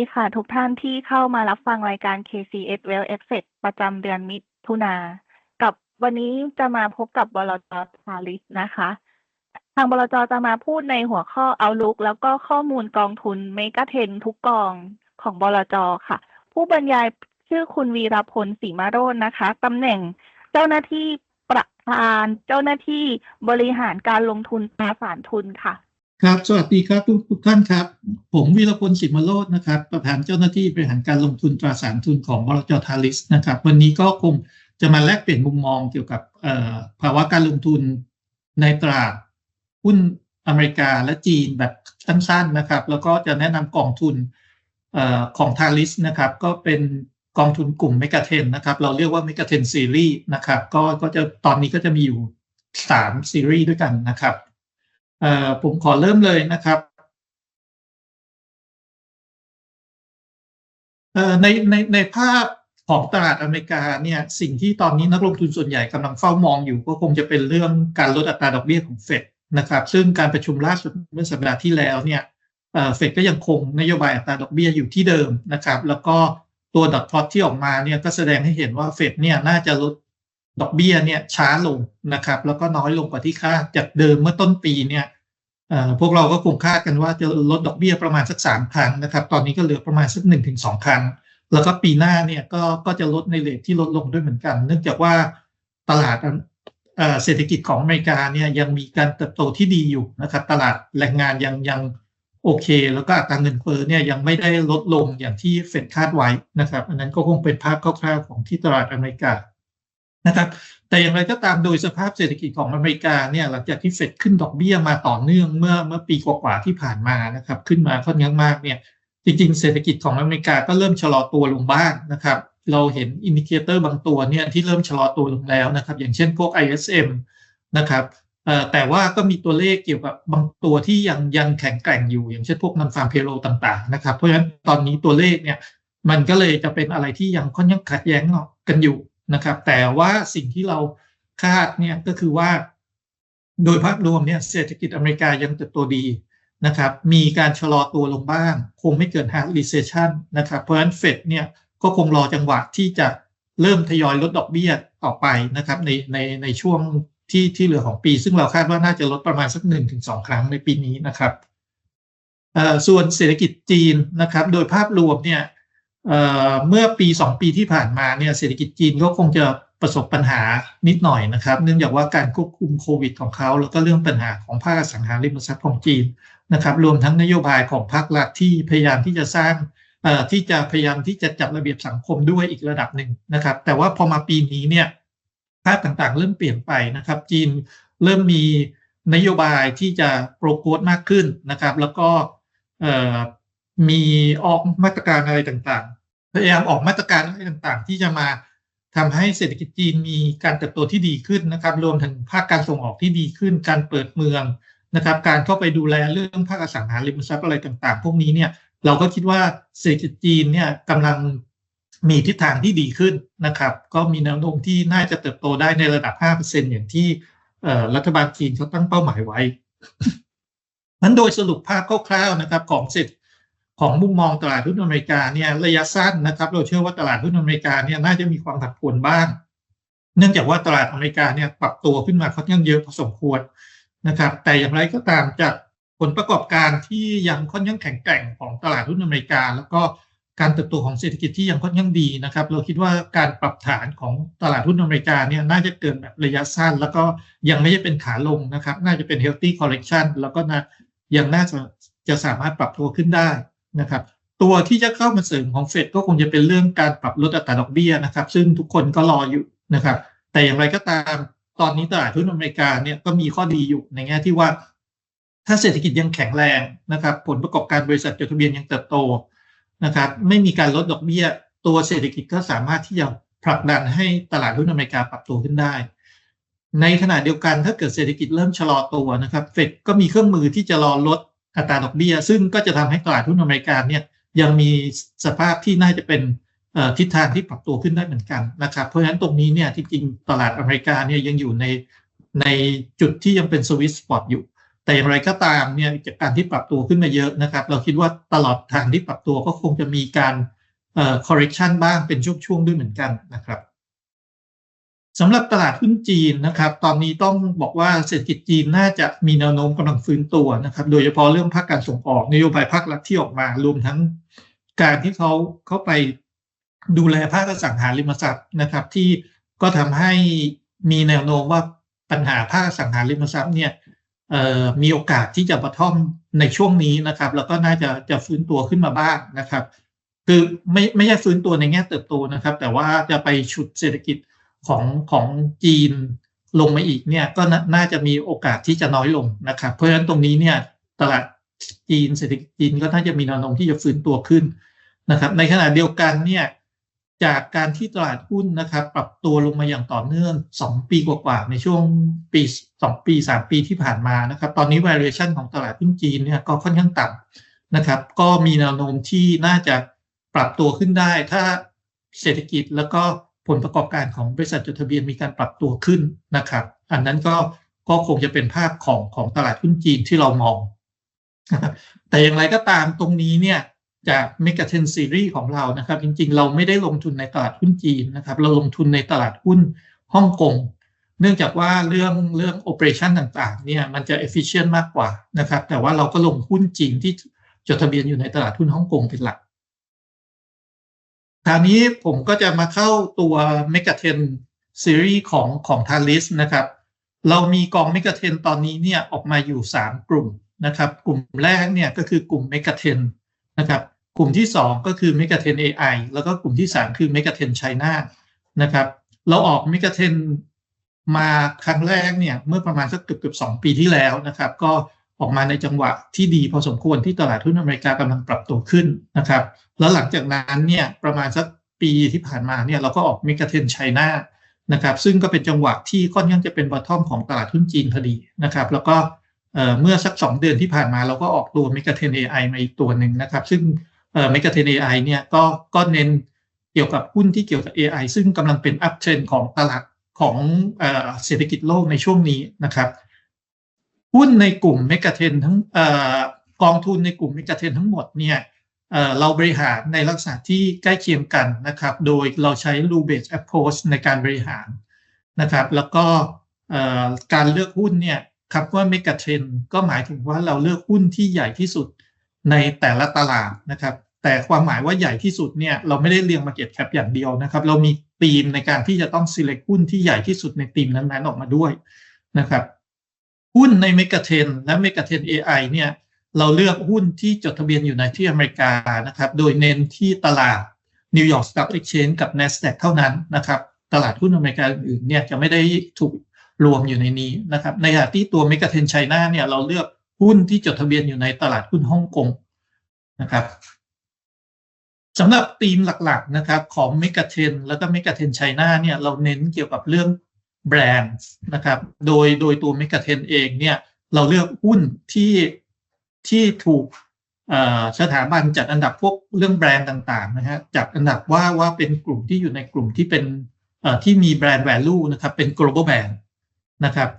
ดีค่ะ ทุกท่านที่เข้ามารับฟังรายการ KCS Well Access ประจำเดือนมิถุนา กับวันนี้จะมาพบกับบลจทาริสนะคะ ทางบลจจะมาพูดในหัวข้อเอาลุกแล้วก็ข้อมูลกองทุนเมกะเทนทุกกองของบลจค่ะ ผู้บรรยายชื่อคุณวีรพลศรีมาโรจนนะคะตำแหน่งเจ้าหน้าที่ประธานเจ้าหน้าที่บริหารการลงทุนตราสารทุนค่ะ ครับ สวัสดีครับทุกทุกท่านครับ ผมวีรพลสิมโรจน์นะครับ ประธานเจ้าหน้าที่บริหารการลงทุนตราสารทุนของบลจทาริสนะครับ วันนี้ก็คงจะมาแลกเปลี่ยนมุมมองเกี่ยวกับภาวะการลงทุนในตลาดหุ้นอเมริกาและจีนแบบสั้นๆนะครับ แล้วก็จะแนะนำกองทุนออของทาริสนะครับ ก็เป็นกองทุนกลุ่มเมกะเทนนะครับ เราเรียกว่าเมกะเทนซีรีส์นะครับ ก็ก็จะตอนนี้ก็จะมีอยู่สามซีรีส์ด้วยกันนะครับ ผมขอเริ่มเลยนะครับในในในภาพของตลาดอเมริกาเนี่ยสิ่งที่ตอนนี้นักลงทุนส่วนใหญ่กำลังเฝ้ามองอยู่ก็คงจะเป็นเรื่องการลดอัตราดอกเบี้ยของเฟดนะครับซึ่งการประชุมล่าสุดเมื่อสัปดาห์ที่แล้วเนี่ยเอ่อเฟดก็ยังคงนโยบายอัตราดอกเบี้ยอยู่ที่เดิมนะครับ แล้วก็ตัวดอทพลอตที่ออกมาเนี่ยก็แสดงให้เห็นว่าเฟดเนี่ยน่าจะลด ดอกเบี้ยเนี่ยช้าลงนะครับ แล้วก็น้อยลงกว่าที่คาดจากเดิมเมื่อต้นปีเนี่ยพวกเราก็คงคาดกันว่าจะลดดอกเบี้ยประมาณสักสามครั้งนะครับ ตอนนี้ก็เหลือประมาณสักหนึ่งถึงสองครั้ง แล้วก็ปีหน้าเนี่ยก็ก็จะลดในเรทที่ลดลงด้วยเหมือนกัน เนื่องจากว่าตลาดเอ่อเศรษฐกิจของอเมริกาเนี่ยยังมีการเติบโตที่ดีอยู่นะครับ ตลาดแรงงานยังยังโอเค แล้วก็อัตราเงินเฟ้อเนี่ยยังไม่ได้ลดลงอย่างที่เฟดคาดไว้นะครับ อันนั้นก็คงเป็นภาพคร่าวๆของที่ตลาดอเมริกา นะครับ แต่อย่างไรก็ตามโดยสภาพเศรษฐกิจของอเมริกาเนี่ยหลังจากที่เฟดขึ้นดอกเบี้ยมาต่อเนื่องเมื่อเมื่อปีกว่าๆที่ผ่านมานะครับ ขึ้นมาค่อนข้างมากเนี่ยจริงๆ เศรษฐกิจของอเมริกาก็เริ่มชะลอตัวลงบ้างนะครับ เราเห็นอินดิเคเตอร์บางตัวเนี่ยที่เริ่มชะลอตัวลงแล้วนะครับ อย่างเช่นพวก ISM นะครับแต่ว่าก็มีตัวเลขเกี่ยวกับบางตัวที่ยังยังแข็งแกร่งอยู่ อย่างเช่นพวกนันฟาร์มเพโลต่างๆนะครับ เพราะฉะนั้นตอนนี้ตัวเลขเนี่ยมันก็เลยจะเป็นอะไรที่ยังค่อนข้างขัดแย้งกันอยู่ นะครับ แต่ว่าสิ่งที่เราคาดเนี่ยก็คือว่า โดยภาพรวมเนี่ยเศรษฐกิจอเมริกายังเติบโตดีนะครับ มีการชะลอตัวลงบ้าง คงไม่เกิน hard recession นะครับ เพราะฉะนั้นเฟดเนี่ยก็คงรอจังหวะที่จะเริ่มทยอยลดดอกเบี้ยต่อไปนะครับ ในในในช่วงที่ที่เหลือของปี ซึ่งเราคาดว่าน่าจะลดประมาณสักหนึ่งถึงสองครั้งในปีนี้นะครับส่วนเศรษฐกิจจีนนะครับ โดยภาพรวมเนี่ย เมื่อปี 2 ปีที่ผ่านมาเนี่ยเศรษฐกิจจีนก็คงจะประสบปัญหานิดหน่อยนะครับ เนื่องจากว่าการควบคุมโควิดของเขา แล้วก็เรื่องปัญหาของภาคสังหาริมทรัพย์ของจีนนะครับ รวมทั้งนโยบายของภาครัฐที่พยายามที่จะสร้างที่จะพยายามที่จะจัดระเบียบสังคมด้วยอีกระดับหนึ่งนะครับ แต่ว่าพอมาปีนี้เนี่ยภาพต่างๆ เริ่มเปลี่ยนไปนะครับ จีนเริ่มมีนโยบายที่จะโปรโกรมากขึ้นนะครับ แล้วก็ มีออกมาตรการอะไรต่างๆ พยายามออกมาตรการอะไรต่างๆ ที่จะมาทำให้เศรษฐกิจจีนมีการเติบโตที่ดีขึ้นนะครับ รวมถึงภาคการส่งออกที่ดีขึ้น การเปิดเมืองนะครับ การเข้าไปดูแลเรื่องภาคอสังหาริมทรัพย์อะไรต่าง ๆ พวกนี้เนี่ยเราก็คิดว่าเศรษฐกิจจีนเนี่ยกำลังมีทิศทางที่ดีขึ้นนะครับ ก็มีแนวโน้มที่น่าจะเติบโตได้ในระดับ 5%อย่างที่รัฐบาลจีนเขาตั้งเป้าหมายไว้นั้นโดยสรุปภาพคร่าวๆนะครับ ของเศรษฐ ของมุมมองตลาดหุ้นอเมริกาเนี่ยระยะสั้นนะครับ เราเชื่อว่าตลาดหุ้นอเมริกาเนี่ยน่าจะมีความผันผวนบ้าง เนื่องจากว่าตลาดอเมริกาเนี่ยปรับตัวขึ้นมาค่อนข้างเยอะพอสมควรนะครับ แต่อย่างไรก็ตามจากผลประกอบการที่ยังค่อนข้างแข็งแกร่งของตลาดหุ้นอเมริกา แล้วก็การเติบโตของเศรษฐกิจที่ยังค่อนข้างดีนะครับ เราคิดว่าการปรับฐานของตลาดหุ้นอเมริกาเนี่ยน่าจะเกิดแบบระยะสั้น แล้วก็ยังไม่ใช่เป็นขาลงนะครับ น่าจะเป็น healthy correction แล้วก็นะยังน่าจะจะสามารถปรับตัวขึ้นได้ นะครับตัวที่จะเข้ามาเสริมของเฟดก็คงจะเป็นเรื่องการปรับลดอัตราดอกเบี้ยนะครับ ซึ่งทุกคนก็รออยู่นะครับ แต่อย่างไรก็ตามตอนนี้ตลาดหุ้นอเมริกาเนี่ยก็มีข้อดีอยู่ในแง่ที่ว่า ถ้าเศรษฐกิจยังแข็งแรงนะครับ ผลประกอบการบริษัทจดทะเบียนยังเติบโตนะครับ ไม่มีการลดดอกเบี้ย ตัวเศรษฐกิจก็สามารถที่จะผลักดันให้ตลาดหุ้นอเมริกาปรับตัวขึ้นได้ ในขณะเดียวกันถ้าเกิดเศรษฐกิจเริ่มชะลอตัวนะครับเฟดก็มีเครื่องมือที่จะรอลด อัตราดอกเบี้ย ซึ่งก็จะทำให้ตลาดหุ้นอเมริกาเนี่ยยังมีสภาพที่น่าจะเป็นทิศทางที่ปรับตัวขึ้นได้เหมือนกันนะครับ เพราะฉะนั้นตรงนี้เนี่ยที่จริงตลาดอเมริกาเนี่ยยังอยู่ในในจุดที่ยังเป็นสวิตสปอตอยู่ แต่อย่างไรก็ตามเนี่ยจากการที่ปรับตัวขึ้นมาเยอะนะครับ เราคิดว่าตลอดทางที่ปรับตัวก็คงจะมีการเอ่อ correction บ้างเป็นช่วงๆด้วยเหมือนกันนะครับ สำหรับตลาดหุ้นจีนนะครับ ตอนนี้ต้องบอกว่าเศรษฐกิจจีนน่าจะมีแนวโน้มกำลังฟื้นตัวนะครับ โดยเฉพาะเรื่องภาคการส่งออกนโยบายภาครัฐที่ออกมารวมทั้งการที่เขาเข้าไปดูแลภาคอสังหาริมทรัพย์นะครับ ที่ก็ทำให้มีแนวโน้มว่าปัญหาภาคอสังหาริมทรัพย์เนี่ยมีโอกาสที่จะบะท่อมในช่วงนี้นะครับ แล้วก็น่าจะจะฟื้นตัวขึ้นมาบ้างนะครับ คือไม่ไม่ใช่ฟื้นตัวในแง่เติบโตนะครับ แต่ว่าจะไปฉุดเศรษฐกิจ ของของจีนลงมาอีกเนี่ยก็นาน่าจะมีโอกาสที่จะน้อยลงนะครับเพราะฉะนั้นตรงนี้เนี่ยตลาดจีนเศรษฐกิจจีนก็น่าจะมีแนวโน้มที่จะฟื้นตัวขึ้นนะครับ ในขณะเดียวกันเนี่ยจากการที่ตลาดหุ้นนะครับ ปรับตัวลงมาอย่างต่อเนื่อง 2 ปีกว่าๆในช่วงปี 2 ปี 3 ปีที่ผ่านมานะครับ ตอนนี้ valuation ของตลาดหุ้นจีนเนี่ยก็ค่อนข้างต่ำนะครับ ก็มีแนวโน้มที่น่าจะปรับตัวขึ้นได้ ถ้าเศรษฐกิจแล้วก็ ผลประกอบการของบริษัทจดทะเบียนมีการปรับตัวขึ้นนะครับ อันนั้นก็ก็คงจะเป็นภาพของของตลาดหุ้นจีนที่เรามอง แต่อย่างไรก็ตามตรงนี้เนี่ยจากเมกะเทนซีรีส์ของเรานะครับ จริงๆ เราไม่ได้ลงทุนในตลาดหุ้นจีนนะครับ เราลงทุนในตลาดหุ้นฮ่องกงเนื่องจากว่าเรื่องเรื่องโอเปอเรชันต่างๆเนี่ยมันจะ efficient มากกว่านะครับ แต่ว่าเราก็ลงหุ้นจีนที่จดทะเบียนอยู่ในตลาดหุ้นฮ่องกงเป็นหลัก คราวนี้ผมก็จะมาเข้าตัวเมกะเทนซีรีส์ของของทาริสนะครับ เรามีกองเมกะเทนตอนนี้เนี่ยออกมาอยู่ 3 กลุ่มนะครับ กลุ่มแรกเนี่ยก็คือกลุ่มเมกะเทนนะครับกลุ่มที่ 2 ก็คือเมกะเทน AI แล้วก็กลุ่มที่ 3 คือเมกะเทนไชน่านะครับ เราออกเมกะเทนมาครั้งแรกเนี่ยเมื่อประมาณสักเกือบเกือบสองปีที่แล้วนะครับ ก็ ออกมาในจังหวะที่ดีพอสมควรที่ตลาดหุ้นอเมริกากำลังปรับตัวขึ้นนะครับ แล้วหลังจากนั้นเนี่ยประมาณสักปีที่ผ่านมาเนี่ยเราก็ออกเมกเทนไชน่านะครับ ซึ่งก็เป็นจังหวะที่ค่อนข้างจะเป็นบอททอมของตลาดหุ้นจีนพอดีนะครับ แล้วก็เมื่อสัก 2 เดือนที่ผ่านมาเราก็ออกตัวเมกเทน AI มาอีกตัวหนึ่งนะครับ ซึ่งเอ่อเมกเทน AI เนี่ยก็ก็เน้นเกี่ยวกับหุ้นที่เกี่ยวกับ AI ซึ่งกำลังเป็นอัพเทรนของตลาดของเศรษฐกิจโลกในช่วงนี้นะครับ หุ้นในกลุ่มเมกะเทนทั้งอกองทุนในกลุ่มเมกะเทนทั้งหมดเนี่ยเเราบริหารในลักษณะที่ใกล้เคียงกันนะครับ โดยเราใช้ rule based approach ในการบริหารนะครับ แล้วก็การเลือกหุ้นเนี่ยคำว่าเมกะเทรนก็หมายถึงว่าเราเลือกหุ้นที่ใหญ่ที่สุดในแต่ละตลาดนะครับ แต่ความหมายว่าใหญ่ที่สุดเนี่ยเราไม่ได้เรียง market cap อย่างเดียวนะครับ เรามีธีมในการที่จะต้อง select หุ้นที่ใหญ่ที่สุดในธีมนั้นๆออกมาด้วยนะครับ หุ้นในเมกะเทนและเมกะเทน AI เนี่ยเราเลือกหุ้นที่จดทะเบียนอยู่ในที่อเมริกานะครับ โดยเน้นที่ตลาด New York Stock Exchange กับ NASDAQ เท่านั้นนะครับ ตลาดหุ้นอเมริกาอื่นเนี่ยจะไม่ได้ถูกรวมอยู่ในนี้นะครับ ในขณะที่ตัวเมกะเทนไชน่าเนี่ยเราเลือกหุ้นที่จดทะเบียนอยู่ในตลาดหุ้นฮ่องกงนะครับสำหรับธีมหลักๆนะครับของเมกะเทนแล้วก็เมกะเทนไชน่าเนี่ยเราเน้นเกี่ยวกับเรื่อง แบรนด์นะครับ โดยโดยตัวเมกะเทนเองเนี่ยเราเลือกหุ้นที่ที่ถูกสถาบันจัดอันดับพวกเรื่องแบรนด์ต่างๆนะฮะจัดอันดับว่าว่าเป็นกลุ่มที่อยู่ในกลุ่มที่เป็นที่มีแบรนด์ value นะครับเป็น global brand นะครับ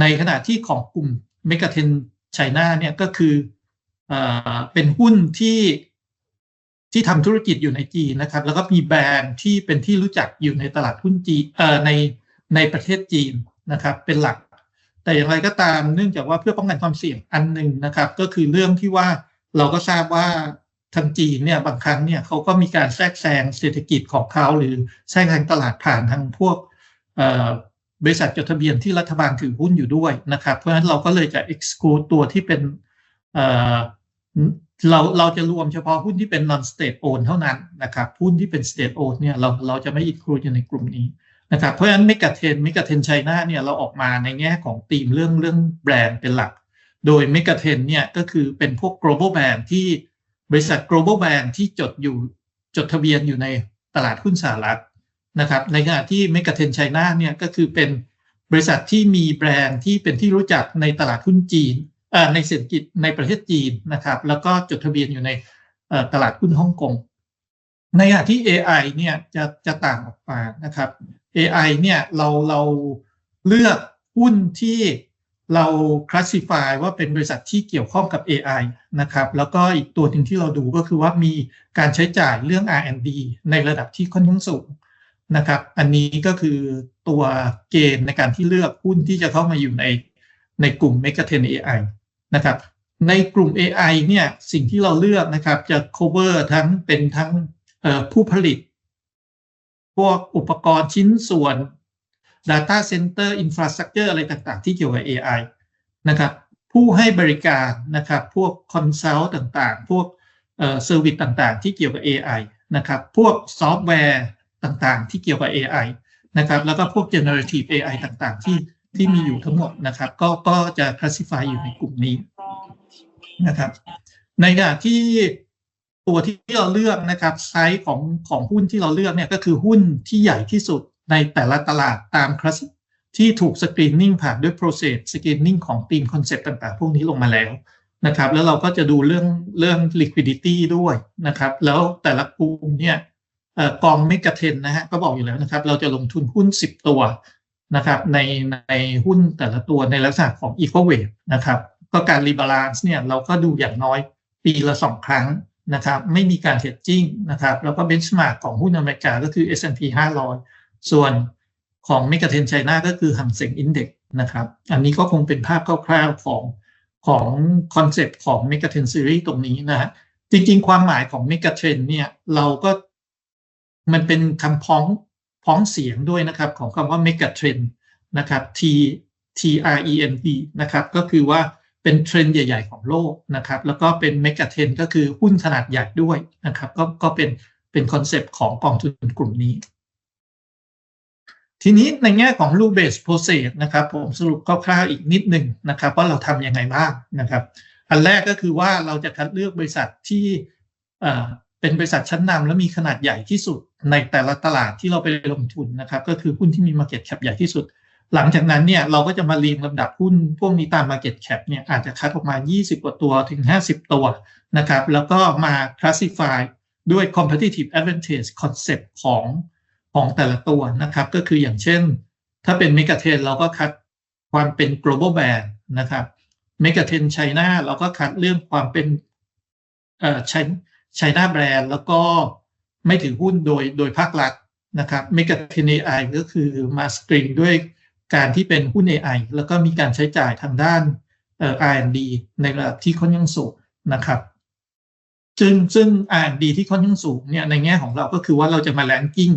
ในขณะที่ของกลุ่มเมกะเทนไชน่าเนี่ยก็คือเป็นหุ้นที่ที่ทำธุรกิจอยู่ในจีนนะครับ แล้วก็มีแบรนด์ที่เป็นที่รู้จักอยู่ในตลาดหุ้นจีนใน ในประเทศจีนนะครับเป็นหลัก แต่อย่างไรก็ตามเนื่องจากว่าเพื่อป้องกันความเสี่ยงอันหนึ่งนะครับ ก็คือเรื่องที่ว่าเราก็ทราบว่าทางจีนเนี่ยบางครั้งเนี่ยเขาก็มีการแทรกแซงเศรษฐกิจของเขาหรือแทรกแซงตลาดผ่านทางพวกบริษัทจดทะเบียนที่รัฐบาลถือหุ้นอยู่ด้วยนะครับ เพราะฉะนั้นเราก็เลยจะ exclude ตัวที่เป็นเราเราจะรวมเฉพาะหุ้นที่เป็น non state owned เท่านั้นนะครับ หุ้นที่เป็น state owned เนี่ยเราเราจะไม่ include อยู่ในกลุ่มนี้ นะครับเพราะฉะนั้นเมกะเทนเมกะเทนไชน่าเนี่ยเราออกมาในแง่ของธีมเรื่องเรื่องแบรนด์เป็นหลัก โดยเมกะเทนเนี่ยก็คือเป็นพวก global brand ที่บริษัท global brand ที่จดอยู่จดทะเบียนอยู่ในตลาดหุ้นสหรัฐนะครับในขณะที่เมกะเทนไชน่าเนี่ยก็คือเป็นบริษัทที่มีแบรนด์ที่เป็นที่รู้จักในตลาดหุ้นจีนในเศรษฐกิจในประเทศจีนนะครับ แล้วก็จดทะเบียนอยู่ในตลาดหุ้นฮ่องกงในขณะที่ AI เนี่ยจะจะต่างออกมานะครับ AI เนี่ยเราเราเลือกหุ้นที่เรา classify ว่าเป็นบริษัทที่เกี่ยวข้องกับ AI นะครับ แล้วก็อีกตัวหนึ่งที่เราดูก็คือว่ามีการใช้จ่ายเรื่อง R&D ในระดับที่ค่อนข้างสูงนะครับ อันนี้ก็คือตัวเกณฑ์ในการที่เลือกหุ้นที่จะเข้ามาอยู่ในในกลุ่ม Megatrend AI นะครับในกลุ่ม AI เนี่ยสิ่งที่เราเลือกนะครับจะ cover ทั้งเป็นทั้งผู้ผลิต พวกอุปกรณ์ชิ้นส่วน Data Center Infrastructure อะไรต่างๆ ที่เกี่ยวกับ AI นะครับผู้ให้บริการนะครับพวก Consult ต่างๆ พวกเซอร์วิสต่างๆ ที่เกี่ยวกับ AI นะครับพวกซอฟต์แวร์ต่างๆ ที่เกี่ยวกับ AI นะครับแล้วก็พวก generative AI ต่างๆ ที่ที่มีอยู่ทั้งหมดนะครับ ก็ก็จะ classify อยู่ในกลุ่มนี้นะครับ ในขณะที่ ตัวที่เราเลือกนะครับไซส์ของของหุ้นที่เราเลือกเนี่ยก็คือหุ้นที่ใหญ่ที่สุดในแต่ละตลาดตามคลาสที่ถูกสกรีนนิ่งผ่านด้วย process สกรีนนิ่งของทีมคอนเซ็ปต์ต่างๆ พวกนี้ลงมาแล้วนะครับ แล้วเราก็จะดูเรื่องเรื่อง liquidity ด้วยนะครับ แล้วแต่ละกลุ่มเนี่ยกองเมกะเทนนะฮะก็บอกอยู่แล้วนะครับ เราจะลงทุนหุ้น 10 ตัวนะครับ ในในหุ้นแต่ละตัวในลักษณะของ equal weight นะครับ ก็การ rebalance เนี่ยเราก็ดูอย่างน้อยปีละสองครั้ง นะครับไม่มีการเทรดจิ้งนะครับแล้วก็เบนช์มาร์กของหุ้นอเมริกาก็คือ S&P 500 ส่วนของเมกะเทนไชน่าก็คือหังเซ็งอินเด็กนะครับอันนี้ก็คงเป็นภาพคร่าวๆของของคอนเซปต์ของเมกะเทนซีรีส์ตรงนี้นะฮะจริงๆ ความหมายของเมกะเทรนเนี่ยเราก็มันเป็นคำพ้องพ้องเสียงด้วยนะครับ ของคำว่าเมกะเทรนนะครับ T T R E N D นะครับ ก็คือว่า เป็นเทรนด์ใหญ่ ๆ ของโลกนะครับ แล้วก็เป็นเมกะเทรนก็คือหุ้นขนาดใหญ่ด้วยนะครับ ก็ก็เป็นเป็นคอนเซปต์ของกองทุนกลุ่มนี้ ทีนี้ในแง่ของ rule based process นะครับ ผมสรุปคร่าวๆอีกนิดหนึ่งนะครับ ว่าเราทำยังไงบ้างนะครับ อันแรกก็คือว่าเราจะคัดเลือกบริษัทที่เป็นบริษัทชั้นนำและมีขนาดใหญ่ที่สุดในแต่ละตลาดที่เราไปลงทุนนะครับ ก็คือหุ้นที่มี market cap ใหญ่ที่สุด หลังจากนั้นเนี่ยเราก็จะมาเรียงลำดับหุ้นพวกนี้ตาม market cap เนี่ยอาจจะคัดออกมา 20 กว่าตัวถึง 50 ตัวนะครับ แล้วก็มา classify ด้วย competitive advantage concept ของของแต่ละตัวนะครับ ก็คืออย่างเช่น ถ้าเป็น mega trend เราก็คัดความเป็น global brand นะครับ mega trend China เราก็คัดเรื่องความเป็นเอ่อ China brand แล้วก็ไม่ถือหุ้นโดยโดยภาครัฐนะครับ mega trend AI ก็คือมาสกรีนด้วย การที่เป็นหุ้น AI แล้วก็มีการใช้จ่ายทางด้าน R&D ในระดับที่ค่อนข้างสูงนะครับซึ่งซึ่ง R&D ที่ค่อนข้างสูงเนี่ยในแง่ของเราก็คือว่าเราจะมาแลนกิ้ง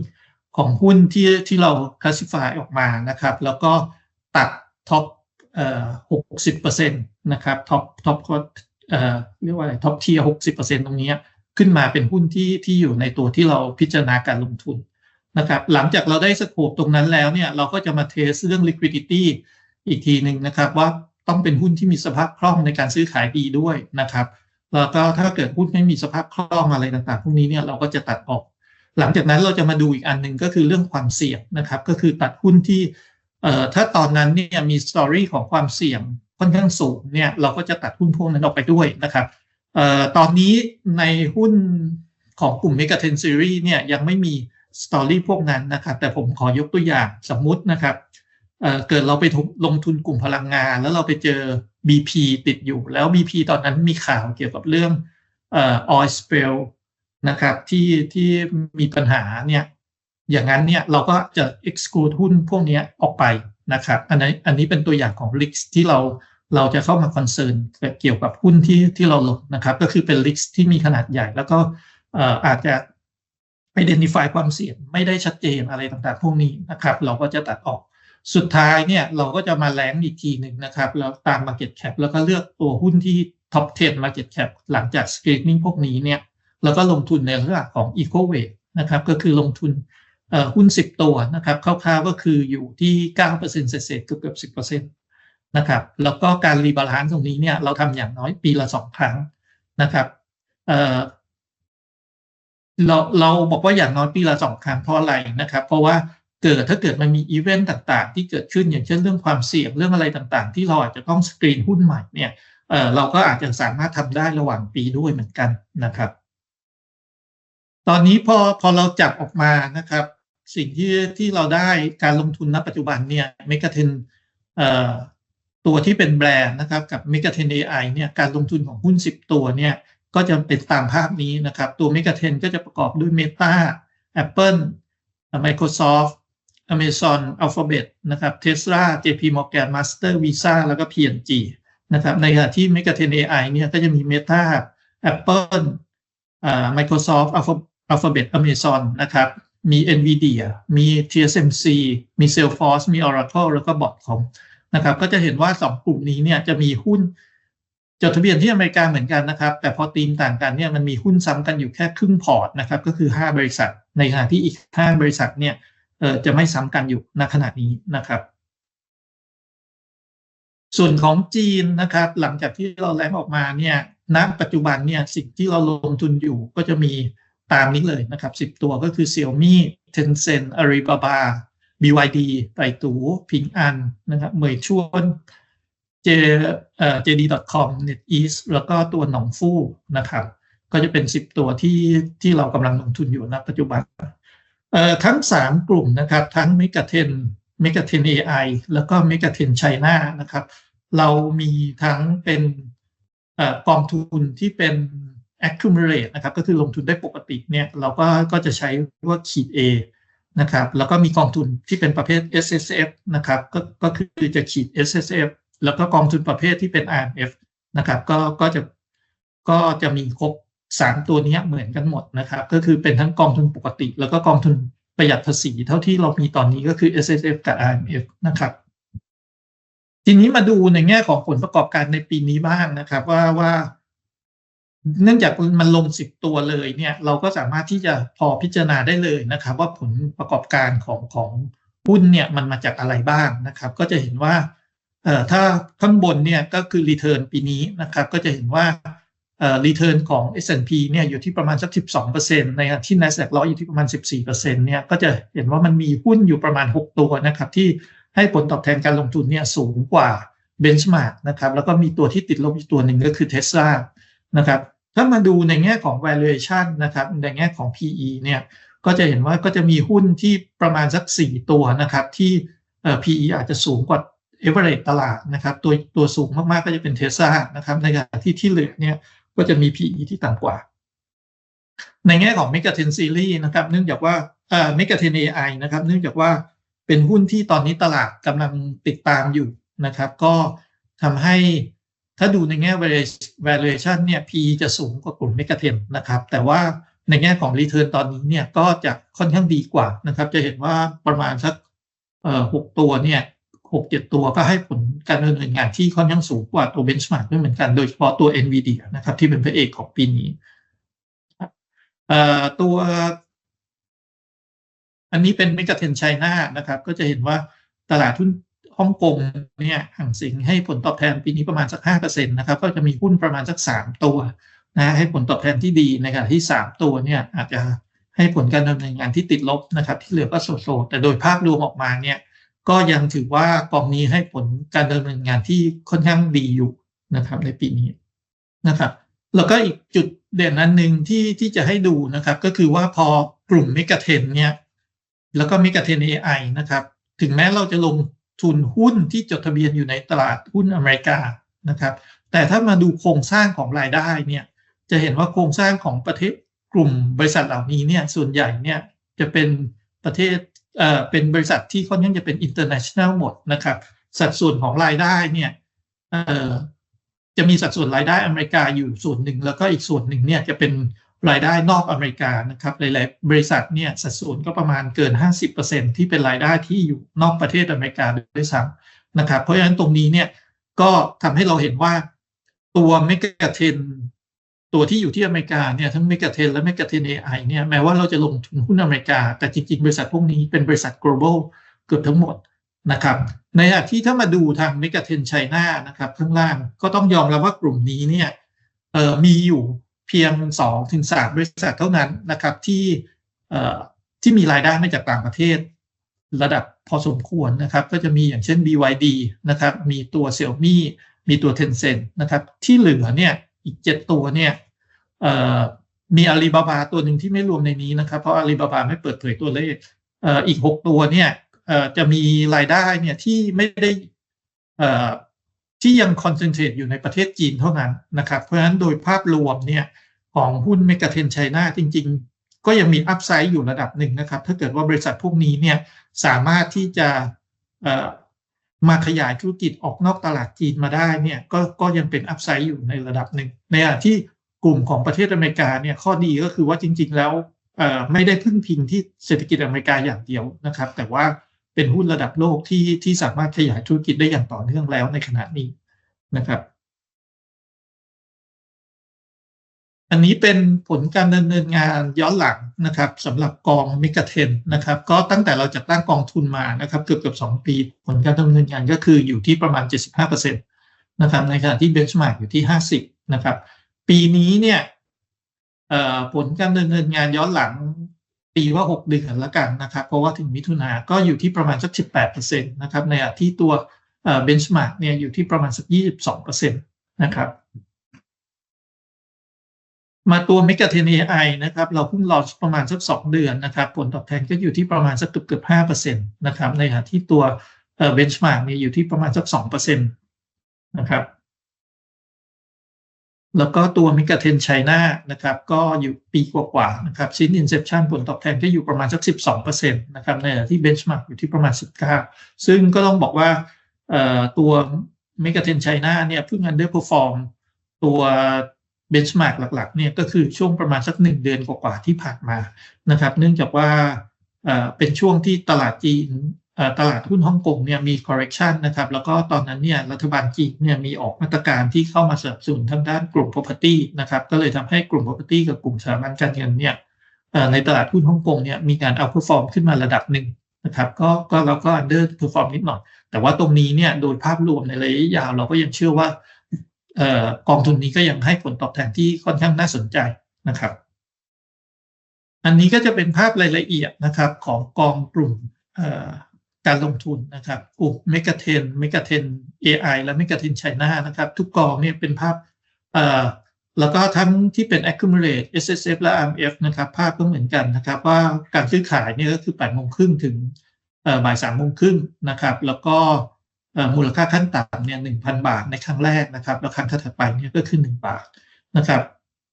ของหุ้นที่ที่เรา classify ออกมานะครับ แล้วก็ตัดท็อปเอ่อหกสิบเปอร์เซ็นต์นะครับท็อปท็อปเอ่อเรียกว่าอะไรท็อปเทียหกสิบเปอร์เซ็นต์ตรงนี้ขึ้นมาเป็นหุ้นที่ที่อยู่ในตัวที่เราพิจารณาการลงทุน นะครับหลังจากเราได้สโคปตรงนั้นแล้วเนี่ยเราก็จะมาเทสเรื่อง liquidity อีกทีหนึ่งนะครับ ว่าต้องเป็นหุ้นที่มีสภาพคล่องในการซื้อขายดีด้วยนะครับแล้วก็ถ้าเกิดหุ้นไม่มีสภาพคล่องอะไรต่างๆพวกนี้เนี่ยเราก็จะตัดออก หลังจากนั้นเราจะมาดูอีกอันหนึ่งก็คือเรื่องความเสี่ยงนะครับ ก็คือตัดหุ้นที่เอ่อถ้าตอนนั้นเนี่ยมีสตอรี่ของความเสี่ยงค่อนข้างสูงเนี่ยเราก็จะตัดหุ้นพวกนั้นออกไปด้วยนะครับเอ่อตอนนี้ในหุ้นของกลุ่ม m e g a t e n Series เนี่ยยังไม่มี สตอรี่พวกนั้นนะครับ แต่ผมขอยกตัวอย่างสมมุตินะครับเเกิดเราไปลงทุนกลุ่มพลังงาน แล้วเราไปเจอ BP ติดอยู่ แล้ว BP ตอนนั้นมีข่าวเกี่ยวกับเรื่องออ oil spill นะครับที่ที่มีปัญหาเนี่ยอย่างนั้นเนี่ยเราก็จะ exclude หุ้นพวกนี้ออกไปนะครับอันนี้อันนี้เป็นตัวอย่างของ risk ที่เราเราจะเข้ามา concern เกี่ยวกับหุ้นที่ที่เราลงนะครับ ก็คือเป็น risk ที่มีขนาดใหญ่ แล้วก็อาจจะ identify ความเสี่ยงไม่ได้ชัดเจนอะไรต่างๆ พวกนี้นะครับ เราก็จะตัดออกสุดท้ายเนี่ยเราก็จะมาแลงอีกทีหนึ่งนะครับแล้วตาม market cap แล้วก็เลือกตัวหุ้นที่ top 10 market cap หลังจาก screening พวกนี้เนี่ยแล้วก็ลงทุนในลักษณะของ eco weight นะครับก็คือลงทุนหุ้น 10 ตัวนะครับคร่าวๆก็คืออยู่ที่ 9%เศษๆเกือบเกือบ10%นะครับแล้วก็การรีบาลานซ์ตรงนี้เนี่ยเราทำอย่างน้อยปีละ 2 ครั้งนะครับ เราเราบอกว่าอย่างน้อยปีละ2ครั้งเพราะอะไรนะครับ เพราะว่าเกิดถ้าเกิดมันมีอีเวนต์ต่างๆ ที่เกิดขึ้นอย่างเช่นเรื่องความเสี่ยงเรื่องอะไรต่างๆ ที่เราอาจจะต้องสกรีนหุ้นใหม่เนี่ยเเราก็อาจจะสามารถทำได้ระหว่างปีด้วยเหมือนกันนะครับ ตอนนี้พอพอเราจับออกมานะครับ สิ่งที่ที่เราได้การลงทุนณปัจจุบันเนี่ยเมกะเทนตัวที่เป็นแบรนด์นะครับ กับ m e g a t e n AI เนี่ยการลงทุนของหุ้น 10 ตัวเนี่ย ก็จะเป็นตามภาพนี้นะครับ ตัว m e g a t e n ก็จะประกอบด้วย Meta Apple Microsoft Amazon Alphabet นะครับ Tesla JP Morgan Master Visa แล้วก็ P&G นะครับ ในขณะที่ m e g a t e n AI เนี่ยก็จะมี Meta Apple อ่า Microsoft Alphabet Amazon นะครับ มี NVIDIA มี TSMC มี Salesforce มี Oracle แล้วก็ Broadcom นะครับ ก็จะเห็นว่า 2 กลุ่มนี้เนี่ยจะมีหุ้น จดทะเบียนที่อเมริกาเหมือนกันนะครับ แต่พอตีมต่างกันเนี่ยมันมีหุ้นซ้ำกันอยู่แค่ครึ่งพอร์ตนะครับ ก็คือ 5 บริษัท ในขณะที่อีก 5 บริษัทเนี่ยเออจะไม่ซ้ำกันอยู่ณขณะนี้นะครับ ส่วนของจีนนะครับ หลังจากที่เราแลงออกมาเนี่ยณปัจจุบันเนี่ยสิ่งที่เราลงทุนอยู่ก็จะมีตามนี้เลยนะครับ 10 ตัวก็คือ Xiaomi Tencent Alibaba BYD ไตตูพิงอันนะครับเหมยชวน จเอ่อ JD.com NetEase แล้วก็ตัวหนองฟู่นะครับ ก็จะเป็น 10 ตัวที่ที่เรากำลังลงทุนอยู่ณปัจจุบันเอ่อทั้ง 3 กลุ่มนะครับ ทั้ง m e g a t e n m e g a t e n AI แล้วก็ m e g a t e n China นะครับ เรามีทั้งเป็นอกองทุนที่เป็น accumulate นะครับ ก็คือลงทุนได้ปกติเนี่ย เราก็ก็จะใช้ว่าขีด A นะครับ แล้วก็มีกองทุนที่เป็นประเภท S S F นะครับ ก็ก็คือจะขีด S S F แล้วก็กองทุนประเภทที่เป็น R M F นะครับก็ก็จะก็จะมีครบสามตัวนี้เหมือนกันหมดนะครับ ก็คือเป็นทั้งกองทุนปกติ แล้วก็กองทุนประหยัดภาษีเท่าที่เรามีตอนนี้ก็คือ S S F กับ R M F นะครับ ทีนี้มาดูในแง่ของผลประกอบการในปีนี้บ้างนะครับ ว่าว่า เนื่องจากมันลงสิบตัวเลยเนี่ย เราก็สามารถที่จะพอพิจารณาได้เลยนะครับ ว่าผลประกอบการของของหุ้นเนี่ยมันมาจากอะไรบ้างนะครับ ก็จะเห็นว่า ถ้าข้างบนเนี่ยก็คือรีเทิร์นปีนี้นะครับก็จะเห็นว่าเอ่อรีเทิร์นของ S&P เนี่ยอยู่ที่ประมาณสัก 12%ในขณะที่ NASDAQ 100อยู่ที่ประมาณ 14%เนี่ยก็จะเห็นว่ามันมีหุ้นอยู่ประมาณ 6 ตัวนะครับที่ให้ผลตอบแทนการลงทุนเนี่ยสูงกว่าเบนช์มาร์กนะครับแล้วก็มีตัวที่ติดลบอีกตัวหนึ่งก็คือ Tesla นะครับถ้ามาดูในแง่ของ valuation นะครับในแง่ของ PE เนี่ยก็จะเห็นว่าก็จะมีหุ้นที่ประมาณสัก 4 ตัวนะครับที่เอ่อ PE อาจจะสูงกว่า average ตลาดนะครับตัวตัวสูงมากๆก็จะเป็น Tesla นะครับในขณะที่ที่เหลือเนี่ยก็จะมี PE ที่ต่ำกว่า ในแง่ของ Megatrend Series นะครับเนื่องจากว่าเอ่อ Megatrend AI นะครับ เนื่องจากว่าเป็นหุ้นที่ตอนนี้ตลาดกำลังติดตามอยู่นะครับ ก็ทำให้ถ้าดูในแง่ valuation เนี่ย PE จะสูงกว่ากลุ่ม Megatrend นะครับ แต่ว่าในแง่ของ return ตอนนี้เนี่ยก็จะค่อนข้างดีกว่านะครับ จะเห็นว่าประมาณสักเอ่อหกตัวเนี่ย หกเจ็ดตัวก็ให้ผลการดำเนินงานที่ค่อนข้างสูงกว่าตัว benchmark ด้วยเหมือนกันโดยเฉพาะตัว NVIDIA นะครับ ที่เป็นพระเอกของปีนี้ตัว อันนี้เป็นเมกะเทนไชน่านะครับ ก็จะเห็นว่าตลาดหุ้นฮ่องกงเนี่ยห่างสิงให้ผลตอบแทนปีนี้ประมาณสักห้าเปอร์เซ็นต์นะครับ ก็จะมีหุ้นประมาณสักสามตัวนะให้ผลตอบแทนที่ดีในขณะที่สามตัวเนี่ยอาจจะให้ผลการดำเนินงานที่ติดลบนะครับ ที่เหลือก็โซๆแต่โดยภาพรวมออกมาเนี่ย ก็ยังถือว่ากองนี้ให้ผลการดำเนินงานที่ค่อนข้างดีอยู่นะครับในปีนี้นะครับ แล้วก็อีกจุดเด่นอันหนึ่งที่ที่จะให้ดูนะครับ ก็คือว่าพอกลุ่มเมกะเทนเนี่ยแล้วก็เมกะเทน AI นะครับ ถึงแม้เราจะลงทุนหุ้นที่จดทะเบียนอยู่ในตลาดหุ้นอเมริกานะครับ แต่ถ้ามาดูโครงสร้างของรายได้เนี่ยจะเห็นว่าโครงสร้างของประเทศกลุ่มบริษัทเหล่านี้เนี่ยส่วนใหญ่เนี่ยจะเป็นประเทศ เอ่อเป็นบริษัทที่ค่อนข้างจะเป็น international หมดนะครับ สัดส่วนของรายได้เนี่ยเอ่อจะมีสัดส่วนรายได้อเมริกาอยู่ส่วนหนึ่ง แล้วก็อีกส่วนหนึ่งเนี่ยจะเป็นรายได้นอกอเมริกานะครับหลายๆบริษัทเนี่ยสัดส่วนก็ประมาณเกิน 50%ที่เป็นรายได้ที่อยู่นอกประเทศอเมริกาด้วยซ้ำนะครับ เพราะฉะนั้นตรงนี้เนี่ยก็ทำให้เราเห็นว่าตัวเมกะเทน ตัวที่อยู่ที่อเมริกาเนี่ยทั้งเมกะเทนและเมกะเทน AI เนี่ยแม้ว่าเราจะลงทุนหุ้นอเมริกา แต่จริงๆ บริษัทพวกนี้เป็นบริษัท global เกือบทั้งหมดนะครับในขณะที่ถ้ามาดูทางเมกะเทนไชน่านะครับข้างล่างก็ต้องยอมรับว่ากลุ่มนี้เนี่ยมีอยู่เพียง2ถึง3บริษัทเท่านั้นนะครับที่ที่มีรายได้มาจากต่างประเทศ ระดับพอสมควรนะครับ ก็จะมีอย่างเช่น BYD นะครับ มีตัว Xiaomi มีตัว Tencent นะครับ ที่เหลือเนี่ย อีก7ตัวเนี่ยมีอาลีบาบาตัวหนึ่งที่ไม่รวมในนี้นะครับ เพราะอาลีบาบาไม่เปิดเผยตัวเลขเอ่ออีกตัวเนี่ยจะมีรายได้เนี่ยที่ไม่ได้ที่ยังคอนเซนเทรตอยู่ในประเทศจีนเท่านั้นนะครับ เพราะฉะนั้นโดยภาพรวมเนี่ยของหุ้นเมกะเทนไชน่าจริง ๆ ก็ยังมีอัพไซด์อยู่ระดับหนึ่งนะครับ ถ้าเกิดว่าบริษัทพวกนี้เนี่ยสามารถที่จะ มาขยายธุรกิจออกนอกตลาดจีนมาได้เนี่ยก็ก็ยังเป็นอัพไซด์อยู่ในระดับหนึ่งในขณะที่กลุ่มของประเทศอเมริกาเนี่ยข้อดีก็คือว่าจริง ๆ แล้วไม่ได้พึ่งพิงที่เศรษฐกิจอเมริกาอย่างเดียวนะครับ แต่ว่าเป็นหุ้นระดับโลกที่ที่สามารถขยายธุรกิจได้อย่างต่อเนื่องแล้วในขณะนี้นะครับ อันนี้เป็นผลการดำเนินงานย้อนหลังนะครับสำหรับกองมิกาเทนนะครับ ก็ตั้งแต่เราจัดตั้งกองทุนมานะครับเกือบเกือบสองปี ผลการดำเนินงานก็คืออยู่ที่ประมาณ 75%นะครับในขณะที่เบนช์มาร์กอยู่ที่ 50นะครับ ปีนี้เนี่ยผลการดำเนินงานย้อนหลังปีว่า 6 เดือนล้วกันนะครับ เพราะว่าถึงมิถุนาก็อยู่ที่ประมาณสัก 18%นะครับในขณะที่ตัวเบนช์มาร์กเนี่ยอยู่ที่ประมาณสัก 22%นะครับ มาตัวเมกะเทนไอนะครับเราเพิ่งลอนประมาณสัก 2 เดือนนะครับผลตอบแทนก็อยู่ที่ประมาณสักเกือบเกือบห้าเปอร์เซ็นต์นะครับในขณะที่ตัวเบนช์มาร์กเนี่ยอยู่ที่ประมาณสักสองเปอร์เซ็นต์นะครับแล้วก็ตัวมิกาเทนไชน่านะครับ ก็อยู่ปีกว่าๆนะครับชิ้นอินเซปชันผลตอบแทนก็อยู่ประมาณสัก 12%นะครับในขณะที่เบนช์มาร์กอยู่ที่ประมาณ 19 ซึ่งก็ต้องบอกว่าตัวมิกาเทนไชน่าเนี่ยเพิ่งอันเดอร์เพอร์ฟอร์มตัว เบนช์มาร์กหลักๆเนี่ยก็คือช่วงประมาณสักหนึ่งเดือนกว่าๆที่ผ่านมานะครับ เนื่องจากว่าเป็นช่วงที่ตลาดจีนตลาดหุ้นฮ่องกงเนี่ยมี correction นะครับ แล้วก็ตอนนั้นเนี่ยรัฐบาลจีนเนี่ยมีออกมาตรการที่เข้ามาสนับสนุนทางด้านกลุ่ม property นะครับ ก็เลยทำให้กลุ่ม property กับกลุ่มสถาบันการเงินเนี่ยในตลาดหุ้นฮ่องกงเนี่ยมีการ outperform ขึ้นมาระดับหนึ่งนะครับก็ก็เราก็ under perform นิดหน่อย แต่ว่าตรงนี้เนี่ยโดยภาพรวมในระยะยาวเราก็ยังเชื่อว่า กองทุนนี้ก็ยังให้ผลตอบแทนที่ค่อนข้างน่าสนใจนะครับ อันนี้ก็จะเป็นภาพรายละเอียดนะครับของกองกลุ่มการลงทุนนะครับกลุ่มเมกะเทนเมกะเทน AI และเมกะเทนไชน่านะครับ ทุกกองเนี่ยเป็นภาพแล้วก็ทั้งที่เป็น accumulate SSF และ RMF นะครับ ภาพก็เหมือนกันนะครับ ว่าการซื้อขายเนี่ยก็คือ8โมงครึ่งถึงบ่าย3โมงครึ่งนะครับ แล้วก็ มูลค่าขั้นต่ำเนี่ยหนึ่งพันบาทในครั้งแรกนะครับแล้วครั้งถัดไปเนี่ยก็คือหนึ่งบาทนะครับ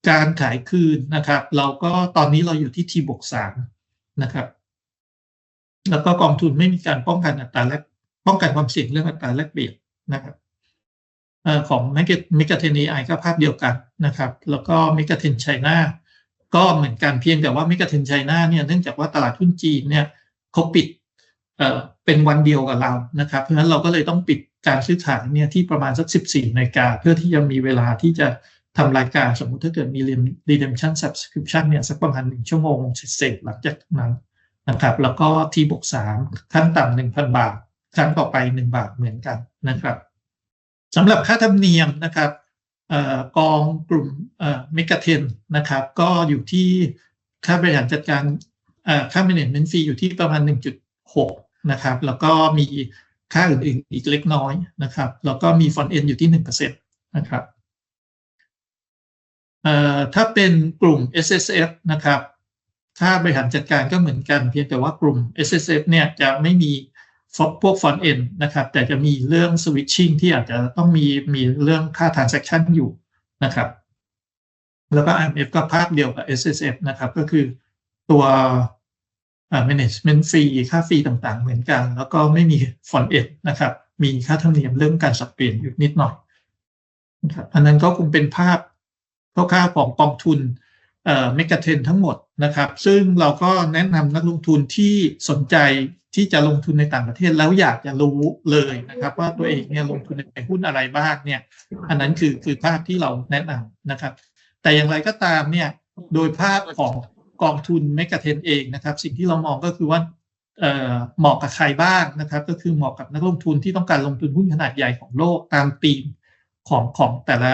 การขายคืนนะครับ เราก็ตอนนี้เราอยู่ที่ทีบวกสามนะครับแล้วก็กองทุนไม่มีการป้องกันอัตราแลกป้องกันความเสี่ยงเรื่องอัตราแลกเปลี่ยนนะครับของเมกเมกาเทนไอก็ภาพเดียวกันนะครับ แล้วก็เมกาเทนไชน่าก็เหมือนกันเพียงแต่ว่าเมกาเทนไชน่าเนี่ยเนื่องจากว่าตลาดหุ้นจีนเนี่ยเขาปิด เป็นวันเดียวกับเรานะครับ เพราะฉะนั้นเราก็เลยต้องปิดการซื้อขายเนี่ยที่ประมาณสัก 14นาฬิกาเพื่อที่จะมีเวลาที่จะทำรายการสมมุติถ้าเกิดมี redemption subscription เนี่ยสักประมาณหนึ่งชั่วโมงเสร็จหลังจากนั้นนะครับ แล้วก็ทีบวกสามขั้นต่ำหนึ่งพันบาทครั้งต่อไปหนึ่งบาทเหมือนกันนะครับสำหรับค่าธรรมเนียมนะครับกองกลุ่มเมกะเทนนะครับ ก็อยู่ที่ค่าบริหารจัดการค่า management fee อยู่ที่ประมาณ 1.6 นะครับ แล้วก็มีค่าอื่นๆอีกเล็กน้อยนะครับ แล้วก็มีฟอนต์เอ็นอยู่ที่หนึ่งเปอร์เซ็นต์นะครับถ้าเป็นกลุ่ม S S F นะครับ ค่าบริหารจัดการก็เหมือนกัน เพียงแต่ว่ากลุ่ม S S F เนี่ยจะไม่มีพวกฟอนต์เอ็นนะครับ แต่จะมีเรื่องสวิตชิ่งที่อาจจะต้องมีมีเรื่องค่า transaction อยู่นะครับ แล้วก็ IMF ก็ภาพเดียวกับ S S F นะครับ ก็คือตัว management ฟรีค่าฟรีต่างๆ เหมือนกัน แล้วก็ไม่มีฟอนต์เอ็ดนะครับ มีค่าธรรมเนียมเรื่องการสับเปลี่ยนอยู่นิดหน่อยนะครับอันนั้นก็คงเป็นภาพคร่าวๆของกองทุนเอ่อเมกะเทนทั้งหมดนะครับ ซึ่งเราก็แนะนำนักลงทุนที่สนใจที่จะลงทุนในต่างประเทศแล้วอยากจะรู้เลยนะครับ ว่าตัวเองเนี่ยลงทุนในหุ้นอะไรบ้างเนี่ย อันนั้นคือคือภาพที่เราแนะนำนะครับ แต่อย่างไรก็ตามเนี่ยโดยภาพของ กองทุนเมกะเทนเองนะครับ สิ่งที่เรามองก็คือว่าเหมาะกับใครบ้างนะครับ ก็คือเหมาะกับนักลงทุนที่ต้องการลงทุนหุ้นขนาดใหญ่ของโลกตามธีมของของแต่ละ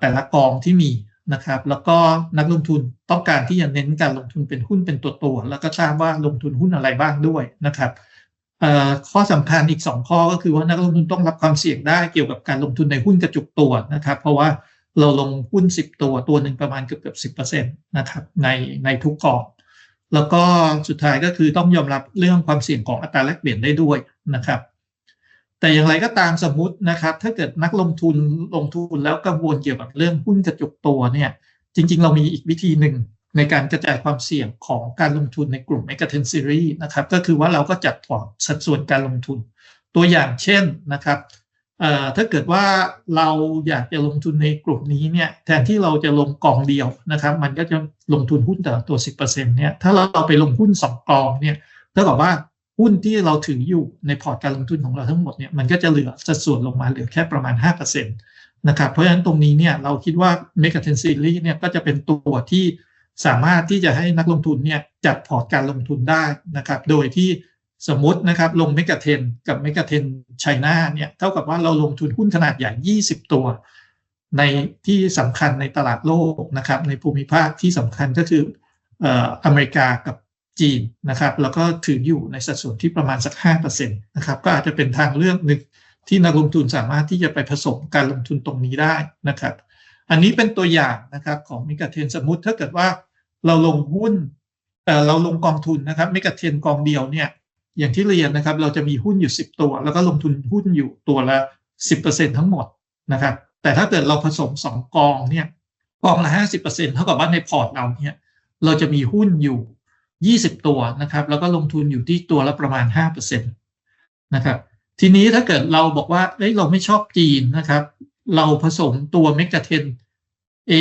แต่ละกองที่มีนะครับ แล้วก็นักลงทุนต้องการที่จะเน้นการลงทุนเป็นหุ้นเป็นตัวตัวแล้วก็ทราบว่าลงทุนหุ้นอะไรบ้างด้วยนะครับข้อสำคัญอีก 2 ข้อก็คือว่านักลงทุนต้องรับความเสี่ยงได้เกี่ยวกับการลงทุนในหุ้นกระจุกตัวนะครับ เพราะว่า เราลงหุ้น 10 ตัวตัวหนึ่งประมาณเกือบเกือบสิบเปอร์เซ็นต์นะครับในในทุกกองแล้วก็สุดท้ายก็คือต้องยอมรับเรื่องความเสี่ยงของอัตราแลกเปลี่ยนได้ด้วยนะครับ แต่อย่างไรก็ตามสมมตินะครับ ถ้าเกิดนักลงทุนลงทุนแล้วกังวลเกี่ยวกับเรื่องหุ้นกระจุกตัวเนี่ยจริง ๆ เรามีอีกวิธีหนึ่งในการกระจายความเสี่ยงของการลงทุนในกลุ่ม Mega t e n Series นะครับ ก็คือว่าเราก็จัดพอร์ตสัดส่วนการลงทุน ตัวอย่างเช่นนะครับ ถ้าเกิดว่าเราอยากจะลงทุนในกลุ่มนี้เนี่ยแทนที่เราจะลงกองเดียวนะครับ มันก็จะลงทุนหุ้นแต่ละตัว 10%เนี่ยถ้าเราไปลงหุ้น 2 กองเนี่ยเท่ากับว่าหุ้นที่เราถืออยู่ในพอร์ตการลงทุนของเราทั้งหมดเนี่ยมันก็จะเหลือสัดส่วนลงมาเหลือแค่ประมาณ 5%นะครับเพราะฉะนั้นตรงนี้เนี่ยเราคิดว่า Mega t e n Series เนี่ยก็จะเป็นตัวที่สามารถที่จะให้นักลงทุนเนี่ยจัดพอร์ตการลงทุนได้นะครับโดยที่ สมมตินะครับลงเมกะเทนกับเมกะเทนไชน่าเนี่ยเท่ากับว่าเราลงทุนหุ้นขนาดใหญ่ 20 ตัว ในที่สำคัญในตลาดโลกนะครับในภูมิภาคที่สำคัญก็คืออเมริกากับจีนนะครับแล้วก็ถืออยู่ในสัดส่วนที่ประมาณสัก 5%นะครับก็อาจจะเป็นทางเลือกหนึ่งที่นักลงทุนสามารถที่จะไปผสมการลงทุนตรงนี้ได้นะครับ อันนี้เป็นตัวอย่างนะครับของมิกาเทนสมมติถ้าเกิดว่าเราลงหุ้นเเราลงกองทุนนะครับมิกาเทนกองเดียวเนี่ย อย่างที่เรียนนะครับ เราจะมีหุ้นอยู่ 10 ตัว แล้วก็ลงทุนหุ้นอยู่ตัวละ 10%ทั้งหมดนะครับ แต่ถ้าเกิดเราผสม 2 กองเนี่ยกองละ50%เท่ากับว่าในพอร์ตเราเนี่ยเราจะมีหุ้นอยู่ 20 ตัวนะครับ แล้วก็ลงทุนอยู่ที่ตัวละประมาณ 5%นะครับทีนี้ถ้าเกิดเราบอกว่าเอ้ยเราไม่ชอบจีนนะครับ เราผสมตัวเมกะเทน A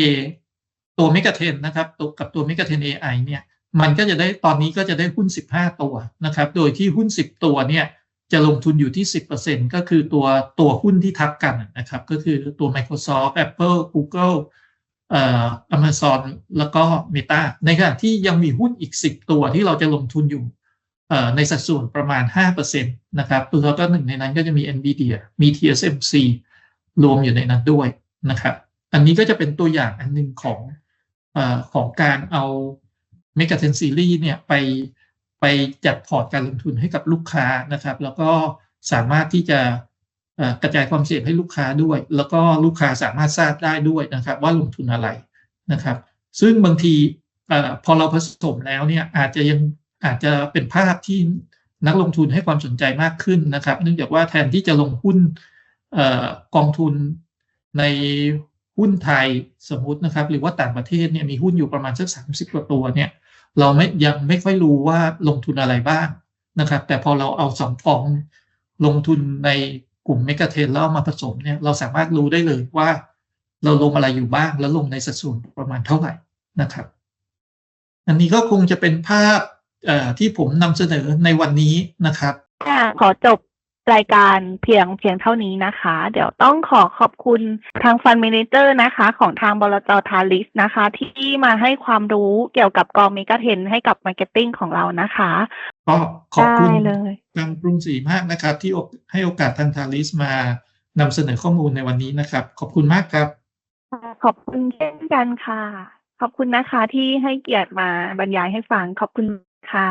ตัวเมกะเทนนะครับกับตัวเมกะเทน AI เนี่ย มันก็จะได้ตอนนี้ก็จะได้หุ้น 15 ตัวนะครับ โดยที่หุ้น 10 ตัวเนี่ยจะลงทุนอยู่ที่ 10%ก็คือตัวตัวหุ้นที่ทับกันนะครับ ก็คือตัว Microsoft Apple Google เอ่อ Amazon แล้วก็ Meta ในขณะที่ยังมีหุ้นอีก 10 ตัวที่เราจะลงทุนอยู่เอ่อในสัดส่วนประมาณ 5%นะครับแล้วก็หนึ่งในนั้นก็จะมี NVIDIA มี TSMC รวมอยู่ในนั้นด้วยนะครับ อันนี้ก็จะเป็นตัวอย่างอันหนึ่งของเออของการเอา m e g a t e n Series เนี่ยไปไปจัดพอร์ตการลงทุนให้กับลูกค้านะครับ แล้วก็สามารถที่จะกระจายความเสี่ยงให้ลูกค้าด้วย แล้วก็ลูกค้าสามารถทราบได้ด้วยนะครับ ว่าลงทุนอะไรนะครับ ซึ่งบางทีอพอเราผสมแล้วเนี่ยอาจจะยังอาจจะเป็นภาพที่นักลงทุนให้ความสนใจมากขึ้นนะครับ เนื่องจากว่าแทนที่จะลงหุ้นอกองทุนในหุ้นไทยสมมตินะครับ หรือว่าต่างประเทศเนี่ยมีหุ้นอยู่ประมาณสักสามสิบกว่าตัวเนี่ย เราไม่ยังไม่ค่อยรู้ว่าลงทุนอะไรบ้างนะครับ แต่พอเราเอาสองกองลงทุนในกลุ่มเมกะเทนแล้วมาผสมเนี่ยเราสามารถรู้ได้เลยว่า เราลงอะไรอยู่บ้างแล้วลงในสัดส่วนประมาณเท่าไหร่นะครับ อันนี้ก็คงจะเป็นภาพเอ่อที่ผมนำเสนอในวันนี้นะครับค่ะขอจบ รายการเพียงเพียงเท่านี้นะคะ เดี๋ยวต้องขอขอบคุณทางฟัน d ม a นเจอร์นะคะ ของทางบลจทาริสนะคะ ที่มาให้ความรู้เกี่ยวกับกองเมกะเทนให้กับมาร์เก็ตติ้งของเรานะคะก็ขอบคุณได้เลยทางกรุงศรีมากนะครับ ที่ให้โอกาสทางทาริสมานำเสนอข้อมูลในวันนี้นะครับ ขอบคุณมากครับ ขอบคุณเช่นกันค่ะ ขอบคุณนะคะที่ให้เกียรติมาบรรยายให้ฟังขอบคุณค่ะ